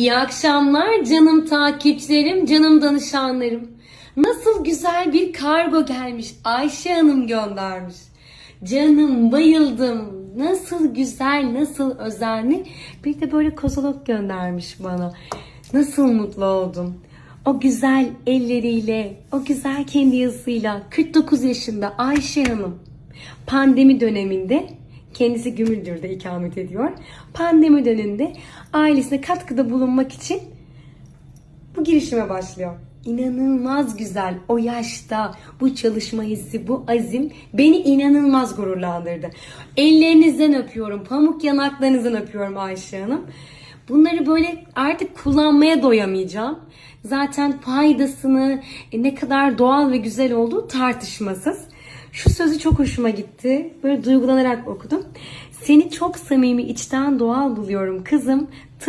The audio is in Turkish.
İyi akşamlar canım takipçilerim, canım danışanlarım. Nasıl güzel bir kargo gelmiş. Ayşe Hanım göndermiş. Canım bayıldım. Nasıl güzel, nasıl özenli. Bir de böyle kozalak göndermiş bana. Nasıl mutlu oldum. O güzel elleriyle, o güzel kendi yazısıyla 49 yaşında Ayşe Hanım pandemi döneminde kendisi Gümüldür'de ikamet ediyor. Pandemi döneminde ailesine katkıda bulunmak için bu girişime başlıyor. İnanılmaz güzel. O yaşta bu çalışma hissi, bu azim beni inanılmaz gururlandırdı. Ellerinizden öpüyorum, pamuk yanaklarınızdan öpüyorum Ayşe Hanım. Bunları böyle artık kullanmaya doyamayacağım. Zaten faydasını e, ne kadar doğal ve güzel olduğu tartışmasız. Şu sözü çok hoşuma gitti. Böyle duygulanarak okudum. Seni çok samimi, içten doğal buluyorum kızım.